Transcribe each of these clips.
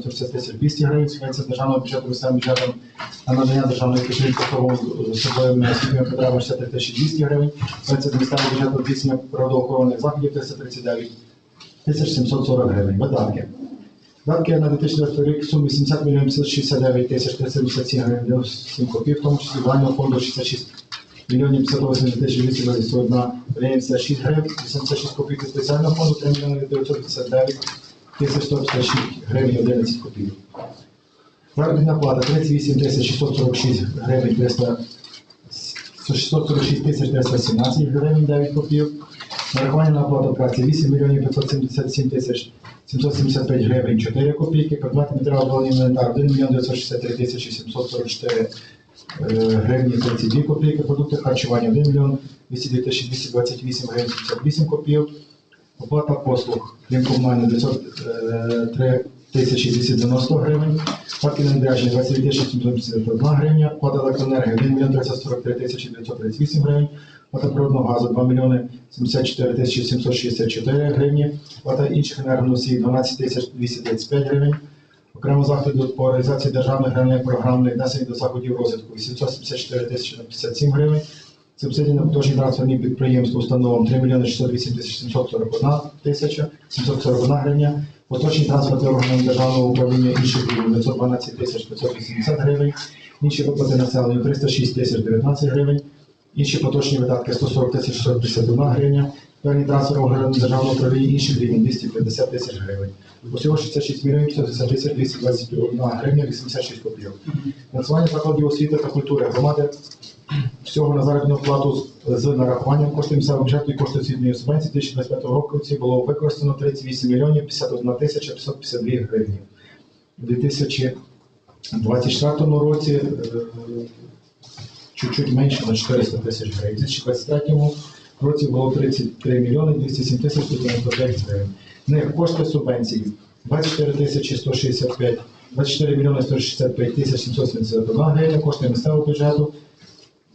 160 тисяч 200 гривень, субвенція державного бюджету місцевим бюджетом на надання державної підтримки особливими освітніми потребами 63 тисячі 200 гривень, субвенція до місцевого бюджету здійснення природоохоронних заходів 339 тисяч 740 гривень. Видатки. Видатки на 2024 рік в сумі 70 мільйонів 569 тисяч 377 гривень 97 копійок, в тому числі загального фонду 66 мільйонів 58 тисяч 221 гривень 56 гривень, 86 копійок, спеціального фонду 3 мільйони 959 тисяч 156 гривень 11 копійок. Заробітна плата 38 тисяч 646 гривень 300 646 тисяч 317 гривень 9 копійок. Нарахування на оплату праці 8 мільйонів 577 тисяч 775 гривень 4 копійки. Предмети матеріалу обладнання інвентар 1 мільйон 963 тисячі 744 е, гривні 32 копійки. Продукти харчування 1 мільйон 202 тисячі 228 гривень 58 копійок. Оплата послуг крім комунальних 903 тисячі 290 гривень. На відрядження 22 тисячі 751 гривня. Плата електроенергії 1 мільйон 343 тисячі 938 гривень. Плата природного газу 2 мільйони 74 тисячі 764 гривні. Плата інших енергоносіїв 12 тисяч 235 гривень. Окремо заходи по реалізації державних гранних програмних внесень до заходів розвитку 874 тисячі 57 гривень. Субсидії на поточні трансферні підприємства установам 3 мільйони 608 тисяч 741 тисяча 741 гривня. Поточні трансферти органи державного управління інших гривень 912 тисяч 580 гривень. Інші виплати населенню 306 тисяч 19 гривень. Інші поточні видатки 140 тисяч 651 гривня. Певні трансфери органів державного управління інших рівнів 250 тисяч гривень. Усього 66 мільйонів 510 тисяч 221 гривня 86 копійок. Фінансування закладів освіти та культури громади всього на заробітну плату з нарахуванням коштів місцевого бюджету і коштів освітньої субвенції 2025 року було використано 38 мільйонів 51 тисяча 552 гривні. У 2024 році е, чуть-чуть менше на 400 тисяч гривень. У 2023 році було 33 мільйони 207 тисяч 199 гривень. Них кошти субвенції 24 тисячі 165 24 мільйони 165 тисяч 771 гривня, кошти місцевого бюджету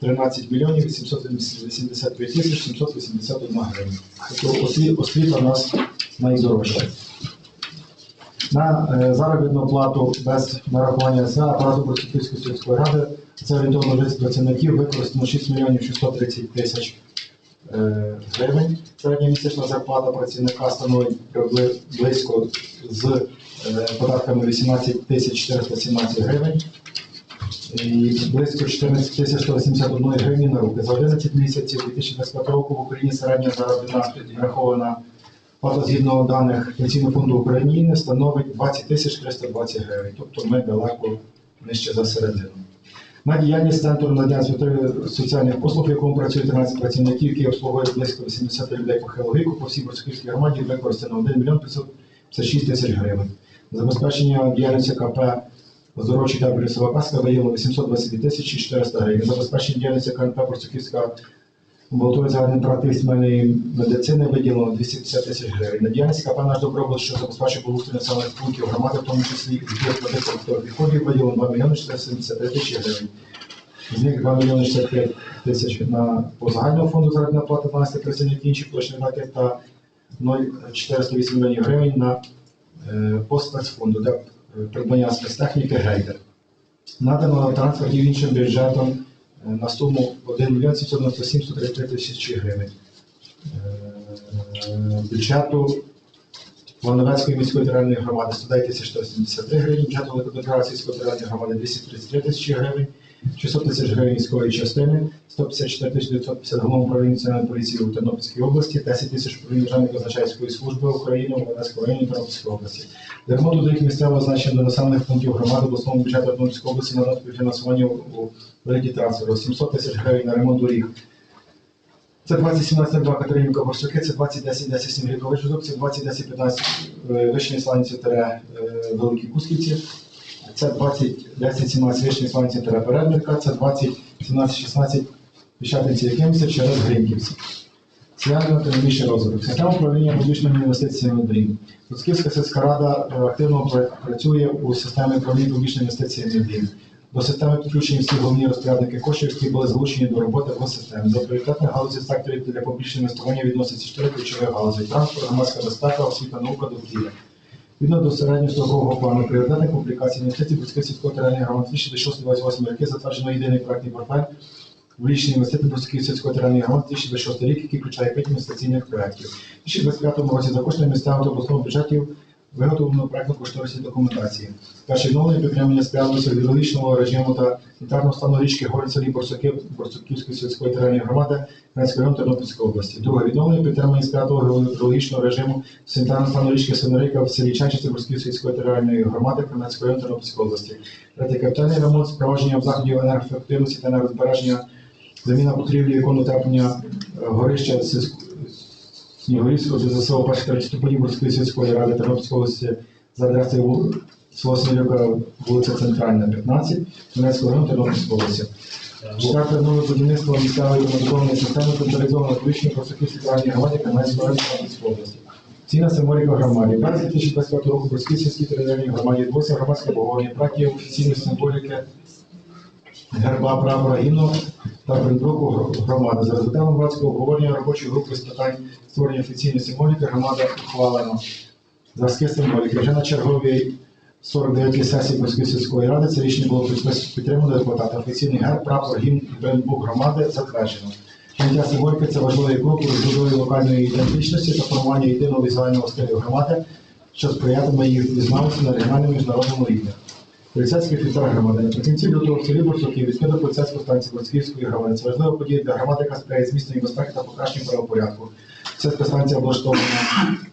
13 мільйонів 885 тисяч 781 гривень. Тобто осві- освіта у нас найдорожча. На е, заробітну плату без нарахування СА апарату Борсуківської сільської ради це орієнтовно 30 працівників використано 6 мільйонів 630 тисяч гривень. Середня місячна зарплата працівника становить близько з е, податками 18 тисяч 417 гривень і близько 14 тисяч 181 гривні на руки. За 11 місяців 2025 року в Україні середня заробітна врахована плата згідно даних Пенсійного фонду України становить 20 тисяч 320 гривень. Тобто ми далеко нижче за середину. На діяльність центру надання світових соціальних послуг, в якому працює 13 працівників, які обслуговують близько 80 людей похилого віку, по всій Борськівській громаді використано 1 мільйон 556 тисяч гривень. Забезпечення діяльності КП Оздоровчий та лісова Паска виявило 822 тисячі 400 гривень. Забезпечення діяльності КНП Борцуківська амбулаторія загальної практичної медицини виділено 250 тисяч гривень. На діяльність КП наш добробут, що забезпечує благоустрій населених пунктів громади, в тому числі і збір продуктових відходів, виділено 2 мільйони 473 тисячі гривень. З них 2 мільйони 65 тисяч на по загальному фонду заробітна плата 12 працівників інших точних видатків та 0,408 мільйонів гривень на е, по спецфонду для е, придбання спецтехніки грейдер. Надано транспортів іншим бюджетом на суму 1 мільйон 797 133 тисячі гривень. Е, Бюджету Лановецької міської територіальної громади 109 тисяч 173 гривень, бюджету Великодмитровської сільської територіальної громади 233 тисячі гривень, 600 тисяч гривень військової частини, 154 тисяч 950 головного управління національної поліції у Тернопільській області, 10 тисяч управління Державної казначейської служби України у Одеському районі Тернопільської області. Для ремонту доріг місцевого значення до населених пунктів громади в обласному бюджету Тернопільської області надано співфінансування у вигляді трансферу 700 тисяч гривень на ремонт доріг. Це 2017 Катеринівка Борсуки, це 2010 10 Сімгрікович Жузок, це 2010 15 Вишні Сланці е, Великі Кусківці, це 20 10 17 Вишні Сланці тере це 20 17 16 Піщатинці Якимця через Гринківці. Соціально-економічний розвиток. Система управління публічними інвестиціями дрім. Луцьківська сільська рада активно працює у системі управління публічними інвестиціями дрім. До системи підключені всі головні розпорядники коштів, які були залучені до роботи в системі. До пріоритетних галузей секторів для публічного інвестування відносяться чотири ключові галузі: транспорт, громадська безпека, освіта, наука, довкілля. Відповідно до середньострокового плану пріоритетних публікацій інвестицій Бурської сільської територіальної громади 2026-2028 роки затверджено єдиний проектний портфель в річній інвестиції Бурської сільської територіальної громади 2026 рік, який включає п'ять інвестиційних проєктів. У 2025 році за кошти місцевого та обласного бюджетів виготовлено проектно кошторисні документації. Перше відновлення підтримання сприялося гідрологічного режиму та інтерного стану річки Горин селі Борсуківської сільської територіальної громади Кранського району Тернопільської області. Друге відновлення підтримання сприятого гідрологічного режиму санітарного стану річки Синорика в селі Чанчиці Борської сільської територіальної громади Кранського району Тернопільської області. Третє капітальний ремонт з провадженням заходів енергоефективності та енергозбереження заміна покрівлі віконного теплення е, горища сільськ- Снігурівського ЗСО перших третій Борської сільської ради Тернопільської області за адресою вулиця Центральна, 15, Донецького району Тернопільської області. Четверте нове будівництво місцевої комунікованої системи централізованого повіщення Борсуківської центральної громади Кам'янської району Тернопільської області. Цінна символіка громаді. Березні 2025 року в Борській сільській територіальній громаді відбулося громадське обговорення практики офіційної символіки герба прапора гімну та брендбуку громади. За результатом громадського обговорення робочої групи з питань створення офіційної символіки громада ухвалено зразки символіки. Вже на черговій 49-й сесії Борської сільської ради це рішення було підтримано депутата. Офіційний герб, прапор, гімн і брендбук громади затверджено. Поняття символіки це важливий крок у розбудові локальної ідентичності та формування єдиного візуального стилю громади, що сприятиме їх впізнавості на регіональному міжнародному рівні. Поліцейський офіцер громади. Наприкінці лютого в селі Борсуки відкрито поліцейську станцію Борськівської громади. Це важлива подія для громади, яка сприяє зміцненню безпеки та покращенню правопорядку. Ця станція облаштована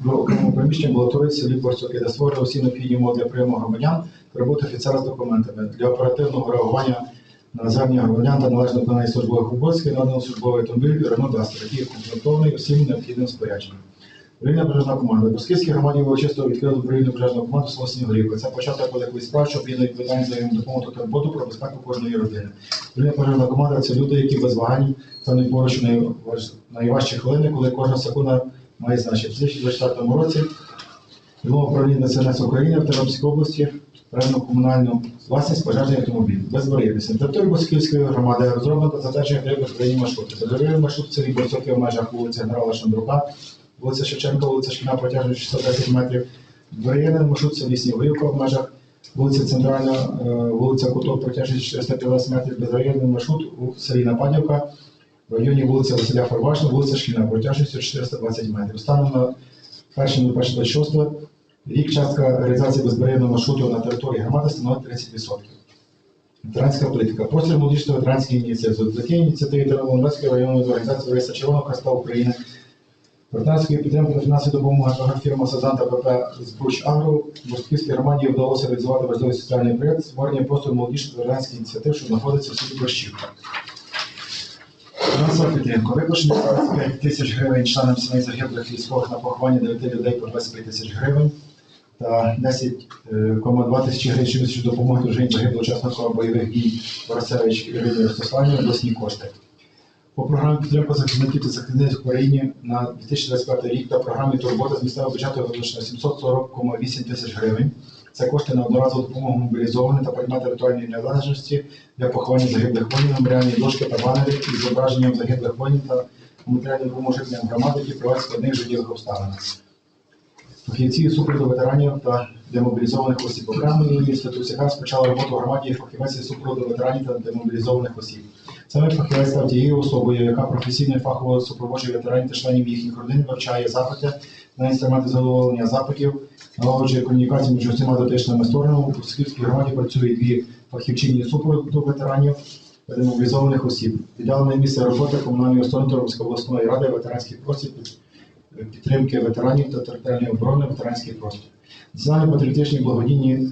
в окремому приміщенні амбулаторії в селі Борсуки, де створює усі необхідні умови для прийому громадян роботи офіцера з документами для оперативного реагування на звернення громадян та належне виконання службових обов'язків надано службовий автомобіль Рено Дастер, який є комплектований усім необхідним спорядженням. Управління пожежна команда. Босківській громаді урочисто відкрили управління пожежну команду село Снігурівка. Це початок великої справи, що об'єднує відповідальність за їм допомогу та турботу про безпеку кожної родини. Управління пожежна команда це люди, які без вагань стануть поруч найважчі хвилини, коли кожна секунда має значення. В 2024 році Головне управління ДСНС України в Тернопільській області передано комунальну власність пожежний автомобіль без бар'єрності. На території Босківської громади розроблено та затверджено три безпередні маршрути. Заборонений маршрут в селі Борсоки в межах вулиці Генерала Шандрука, вулиця Шевченка, вулиця Шкільна протяжністю 610 метрів. Бар'єрний маршрут селі Снігурівка в межах вулиця Центральна, е, вулиця Куток протяжністю 450 метрів. Безбар'єрний маршрут у селі Нападівка, в районі вулиці Василя Фарвашна, вулиця Шкільна протяжністю 420 метрів. Станом на 1.01.26 рік частка реалізації безбар'єрного маршруту на території громади становить 30%. Ветеранська політика. Простір молодіжної ветеранської ініціативи. Завдяки ініціативі Тернопільської районної організації Лариса Червоного Хреста України, партнерської підтримки фінансової допомоги фірма Сазанта ПП з Бруч Агро, Борськівській громаді вдалося реалізувати важливий соціальний проєкт створення простору молодіжної ветеранської ініціативи, що знаходиться в селі Борщівка. Фінансова підтримка. Виплачено 25 тисяч гривень членам сімей загиблих військових на поховання 9 людей по 25 тисяч гривень та 10,2 тисячі гривень щомісячної допомоги дружині загиблого учасника бойових дій Борисевич Ірині Ростиславівні обласні кошти. По програмі підтримки захисників та захисниць в Україні на 2025 рік та програмі турбота з місцевого бюджету виплачено 740,8 тисяч гривень. Це кошти на одноразову допомогу мобілізованим та предмети ритуальної незалежності для поховання загиблих воїнів, меморіальні дошки та банери із зображенням загиблих воїнів та матеріальної допомоги жителям громади, які проводять складних життєвих обставинах. Фахівці супроводу ветеранів та демобілізованих осіб окремої інституції розпочала роботу в громаді фахівець із ветеранів та демобілізованих осіб. Саме фахівець став тією особою, яка професійно і фахово супроводжує ветеранів та членів їхніх родин, вивчає запити на інструменти задоволення запитів, налагоджує комунікацію між усіма дотичними сторонами. У Пусківській громаді працюють дві фахівчині супроводу ветеранів демобілізованих осіб. Ідеальне місце роботи комунальної установи Тернопільської обласної ради ветеранський простір підтримки ветеранів та територіальної оборони ветеранський простір. Національні патріотичні благодійні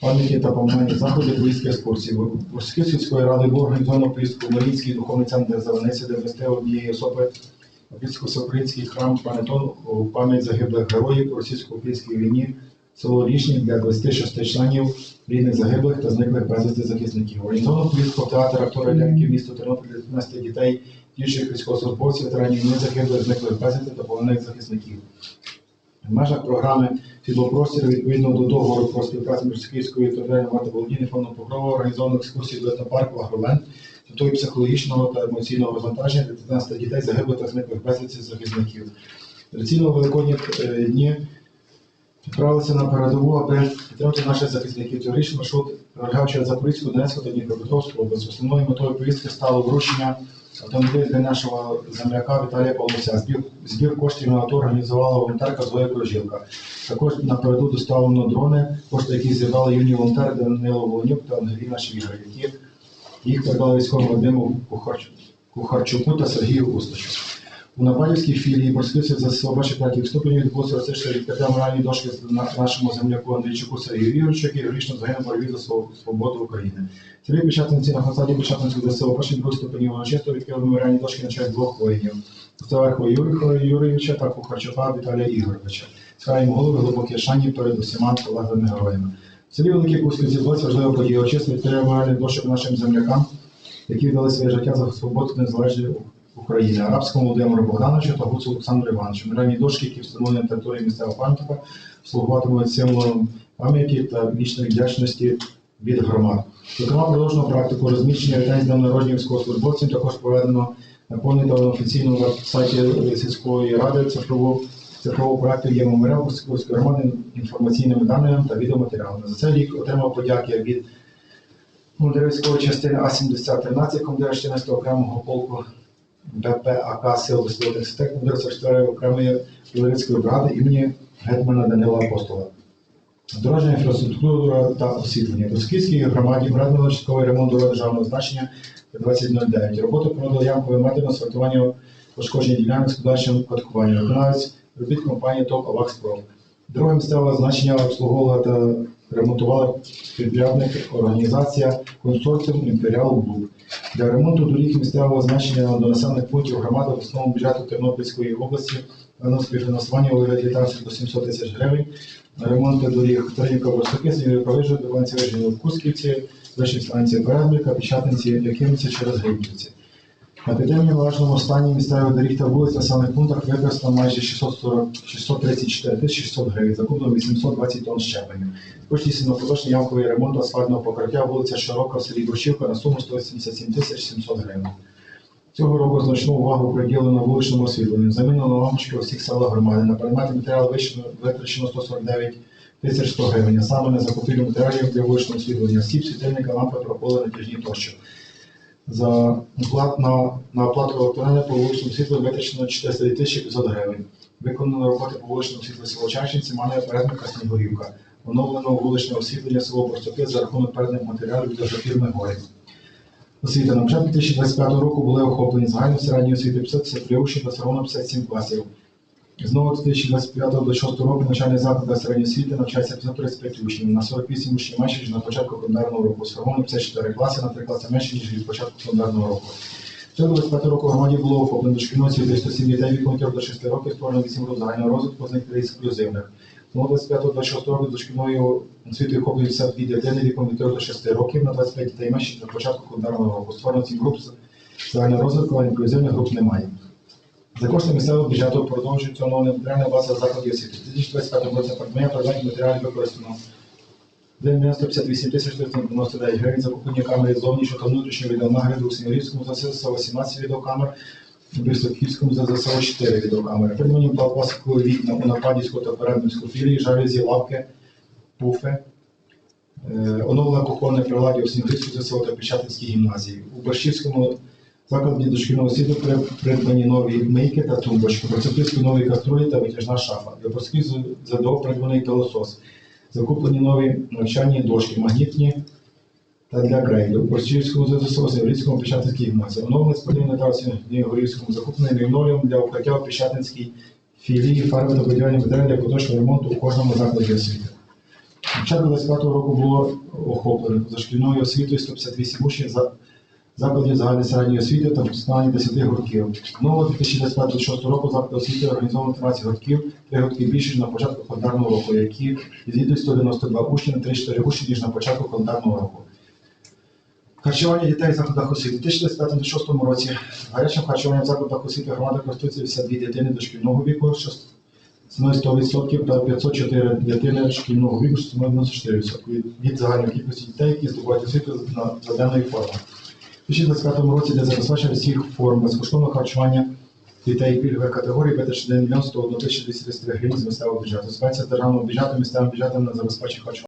пам'яті та поминальні заходи поїздки екскурсії. Ворської сільської ради було організовано поїздку в Марінський духовний центр Зелениці, де вести однієї особи Опільсько всеукраїнський храм Панетон у пам'ять загиблих героїв у російсько-українській війні, село Річні для 26 членів рідних загиблих та зниклих безвісти захисників. Організовано поїздку в театр актори ляльки місто Тернопіль для 15 дітей, діючих військовослужбовців, ветеранів війни загиблих, зниклих безвісти та полонених захисників. В межах програми «Світлопростір» відповідно до договору про співпрацю між Київською територіальною владою володіння фондом Покрова організовано екскурсії до етнопарку «Агроленд» з метою психологічного та емоційного розвантаження для 15 дітей загиблих та зниклих безвісти захисників. Традиційно великодні е, дні відправилися на передову, аби підтримати наших захисників. Цьогорічний маршрут пролягав через Запорізьку, Донецьку та Дніпропетровську область. Основною метою поїздки стало вручення автомобіля для нашого земляка Віталія Павловця. Збір, збір коштів на АТО організувала волонтерка Зоя Крожилка. Також напереду доставлено дрони, кошти, які зібрали юні волонтери Данило Волонюк та Ангеліна Швігар, які їх передали військовому Вадиму Кухарчуку та Сергію Устачу. У Нападівській філії борськивців за собачі третіх ступенів відбулося урочисте відкриття моральної дошки на нашому земляку Андрійчуку Сергію Юричу, який грішно загинув боротьбі за свободу України. Цілі печатниці на фасаді печатницького ДСО перших других ступенів урочисто відкрили меморіальні дошки на честь двох воїнів. Стеверху Юрія Юрійовича та Кухарчука Віталія Ігоровича. Схаємо голови глибокі шані перед усіма полеглими героями. В селі Великій Кузьківці відбулася важлива подія. Урочисто відкриття меморіальних дошок нашим землякам, які віддали своє життя за свободу незалежної України, арабському Володимиру Богдановичу та Гуцу Олександру Івановичу. Меморіальні дошки, які встановлені на території місцевого пам'ятника, слугуватимуть символом пам'яті та вічної вдячності від громад. Зокрема, продовжено практику розміщення вітань з днем народження військовослужбовців також проведено на повній офіційному веб-сайті сільської ради цифрового цифрового проекту є меморіал Костківської громади інформаційними даними та відеоматеріалами. За цей рік отримав подяки від командира частини А-7013, командира 14 окремого полку БПАК Сил Висловних Ситек, командира 44 окремої Білорецької бригади імені гетьмана Данила Апостола. Дорожня інфраструктура та освітлення. До Скільській громаді проведено частковий ремонт дороги державного значення 2009. Роботу проводили ямкове методом асфальтування пошкодження ділянок з подальшим каткуванням. Виконавець робіт компанії ТОП «Авакспром». Друге місцеве значення обслуговувала та ремонтувала підрядник організація консорціум Імперіал Груп. Для ремонту доріг місцевого значення до населених пунктів громади в основному бюджету Тернопільської області дано співфінансування у вигляді трансфер до 700 тисяч гривень на ремонт доріг Тренівка Борсуки, Зміни Провижу, до Банці в Кусківці, Вищій станції Передлика, Печатниці, Якимці через Гринківці. На належному стані місцевих доріг та вулиць населених пунктах використано майже 640, 634 тисячі 600 гривень, закуплено 820 тонн щеплення. Також здійснено поточний ямковий ремонт асфальтного покриття вулиця Широка в селі Борщівка на суму 187 тисяч 700 гривень. Цього року значну увагу приділено вуличному освітленню. Замінено лампочки у всіх селах громади. На предмети матеріалу витрачено 149 тисяч 100 гривень, саме на закупівлю матеріалів для вуличного освітлення, сіп, світильника, лампи, прополи, натяжні тощо. За оплат на, на оплату електронне по вуличному світлу витрачено 400 тисяч 500 гривень. Виконано роботи по вуличному світлу село Чащинці, має передника Снігурівка. Оновлено вуличне освітлення село Борстопи за рахунок передних матеріалів від фірми Горі. Освіта. На початку 2025 року були охоплені загальної середньої освіти 553 учні та все одно 57 класів. Знову з 2025-2026 року навчальний заклад середньої освіти навчається 535 учнів, на 48 учнів менше, ніж на початку календарного року. Сформовано 54 класи, на 3 класи менше, ніж від початку календарного року. Цього 25 року громаді було охоплено дошкільної освіти 107 дітей віком 3 до 6 років, створено 8 груп загального розвитку, з них 3 ексклюзивних. Тому 25-26 року дошкільною освітою охоплюють 52 дитини віком від 3 до 6 років, на 25 дітей менше, ніж на початку календарного року. Створено 7 груп загального розвитку, а інклюзивних груп немає. За кошти місцевого бюджету продовжується оновлення матеріальна база закладів освіти. У 2025 році придбання предметів матеріалів використано 1 мільйон 158 тисяч 499 гривень, закуплення камери зовнішнього та внутрішнього відеонагляду у Снігурівському ЗССО 18 відеокамер, у Бірсоківському ЗССО 4 відеокамери. Придбання пластикові вікна у Нападівську та Передмівську філії, жалюзі, лавки, пуфи. Е, Оновлена кухонне приладдя у Снігурівському ЗСО та Печатинській гімназії. У Борщівському закладі дошкільного освіти придбані нові мийки та тумбочки, Борцепільські нові каструлі та витяжна шафа. Борських ЗДО придбаний пилосос. Закуплені нові навчальні дошки, магнітні та для грейду. У Борщівському ЗСО, Северівському Печатинській гімназії. Оновлений спортивний та Горівському закуплений лінолеум для укриття у Печатинській філії фарби та будівельні матеріали для поточного ремонту у кожному закладі освіти. Початку 25 року було охоплено позашкільною освітою 158 учнів за закладів загальної середньої освіти та функціонування 10 гуртків. Нового 2025-2026 року заклад освіти організовано 13 гуртків, 3 гуртки більше ніж на початку календарного року, які відвідують 192 учні на 34 учні, ніж на початку календарного року. Харчування дітей в закладах освіти. У 2025-2026 році гарячим харчуванням в закладах освіти громади користуються 52 дитини дошкільного віку, що становить 100% та 504 дитини шкільного віку, що становить 94% від- загальної кількості дітей, які здобувають освіту на за денною формою. У 2025 році для забезпечення всіх форм безкоштовного харчування дітей пільгових категорій витрачено 1 мільйон 101 тисячу 233 гривень з місцевого бюджету. Субвенція державного бюджету місцевим бюджетом на забезпечення харчування